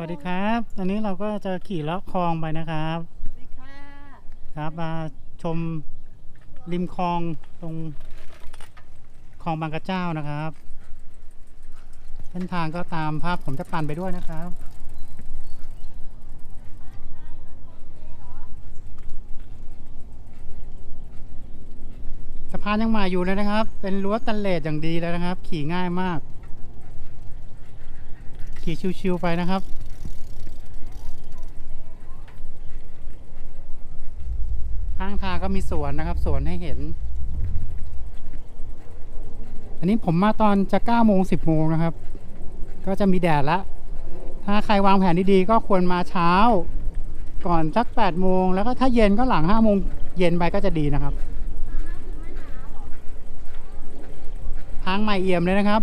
วัสดีครับตอนนี้เราก็จะขี่เลาะคลองไปนะครับ สวัสดีค่ะครับมาชมริมคลองตรงคลองบางกระเจ้านะครับเส้นทางก็ตามภาพผมจะปั่นไปด้วยนะครับ สะพานยังใหม่อยู่เลยนะครับ เป็นรั้วตันเลดอย่างดีเลยนะครับ ขี่ง่ายมาก ขี่ชิวๆไปนะครับ ข้างทางก็มีสวนนะครับ สวนให้เห็น อันนี้ผมมาตอนจะ9โมง10โมงนะครับ ก็จะมีแดดละ ถ้าใครวางแผนดีๆก็ควรมาเช้า ก่อนสัก8โมงแล้วก็ถ้าเย็นก็หลัง5โมงเย็นไปก็จะดีนะครับ ทางใหม่เอี่ยมเลยนะครับ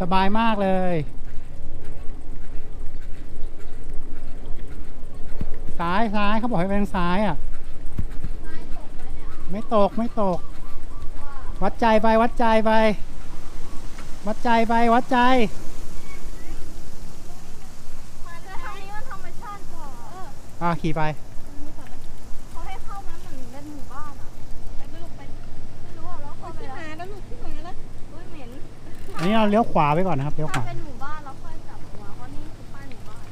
สบายมากเลยซ้ายซ้ายเขาบอกให้ไปทางซ้ายอะ ไม่ตกไม่ตก วัดใจไปวัดใจไป วัดใจไปวัดใจแต่ทางนี้มันธรรมชาติกว่าเอออ่าขี่ไปมีก่อนนะเขาให้เข้ามาเหมือนเป็นหมู่บ้านอะไปไม่รู้ไปไม่รู้อะแล้วเข้าไปแล้วแล้วหนูขึ้นมาแล้วอุ้ยเหม็นอันนี้เราเลี้ยวขวาไปก่อนนะครับเลี้ยวขถ้าวาเป็นหมู่บ้านเราค่อยกลับออกมาเพราะนี่คือป้ายหมู่บ้าน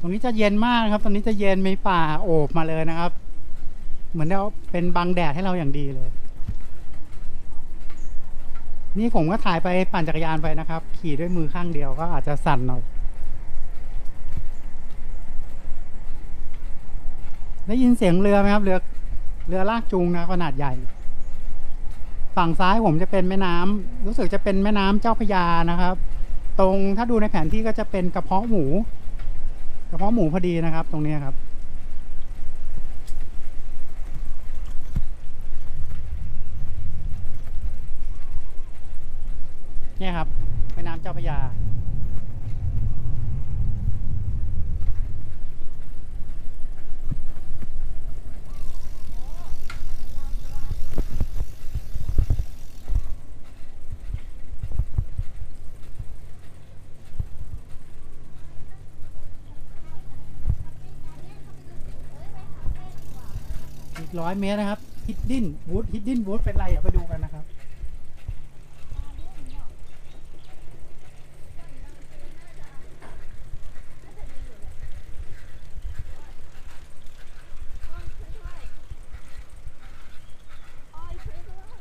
ตรงนี้จะเย็นมากครับ ตรงนี้จะเย็นมีป่าโอบมาเลยนะครับ เหมือนเราเป็นบังแดดให้เราอย่างดีเลย นี่ผมก็ถ่ายไปปั่นจักรยานไปนะครับ ขี่ด้วยมือข้างเดียวก็อาจจะสั่นหน่อยได้ยินเสียงเรือไหมครับ เรือเรือลากจูงนะขนาดใหญ่ ฝั่งซ้ายผมจะเป็นแม่น้ำรู้สึกจะเป็นแม่น้ำเจ้าพยานะครับ ตรงถ้าดูในแผนที่ก็จะเป็นกระเพาะหมู กระเพาะหมูพอดีนะครับ ตรงนี้ครับ เนี่ยครับแม่น้ำเจ้าพระยา ร้อยเมตรนะครับ ฮิดดิ้นวูดฮิดดิ้นวูดเป็นไรอะไปดูกันนะครับ อ้อยช่วยด้วย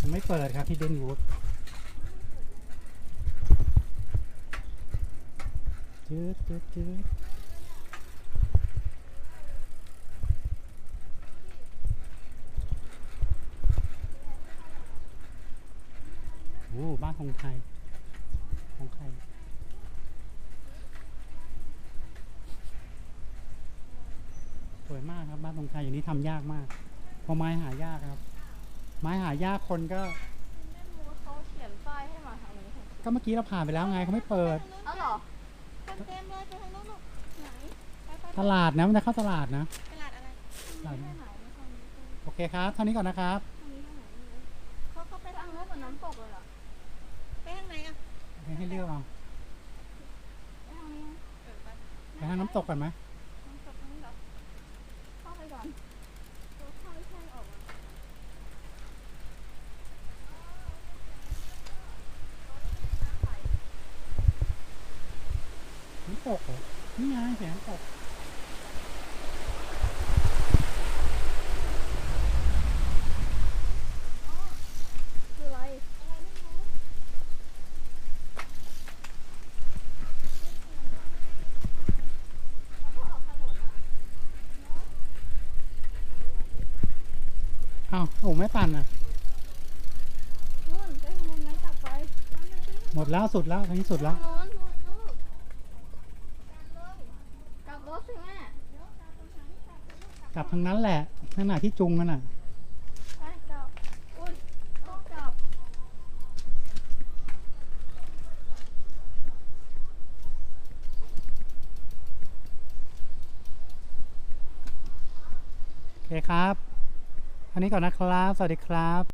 มันไม่ เปิดครับฮิดดิ้นวูดจืดจืดจืดโอ้บ้านของไทยของไทยสวยมากครับบ้านตรงไทยอย่างนี้ทำยากมากเพราะไม้หายากครับ ไม้หายากคนก็ ไม่รู้ว่าเขาเขียนป้ายให้มาทางนี้ค่ะก็เมื่อกี้เราผ่านไปแล้วไงเขาไม่เปิด เอ้าเหรอเต็มเลยไปทางโน้นลูกไหนไปไปตลาดนะมันจะเข้าตลาดนะ ตลาดอะไรตลาด ไม่ได้ไหนไม่ทางนี้โอเคครับเท่านี้ก่อนนะครับ ทางนี้ทางไหนไม่รู้เขาเขาไปไปทาทางงนู้นเหมือนน้ำตกเลยเหรอไปทางไหนอะให้ให้เลือกเอาไปทางนี้เออไปไปทางน้ำตกกันไหม น้ำตกทางนี้เหรอเข้าไปก่อนตัวเข้าไม่ใช่ออกมา น้ำตกเหรอ นี่ไงเสียงน้ำตกคืออะไรอะไรไม่รู้เขาก็ออกถนนอะอ้าวโอ้ไม่ปั่นอะนู่นไปทางนู้นไหมจับไฟหมดแล้วสุดแล้วทางนี้สุดแล้ว ทางนู้น แม่ กลับทางนั้นแหละขณะที่จุงกันอะไปกลับอุ้ยต้องกลับโอเคครับ อันนี้ก่อนนะครับ สวัสดีครับ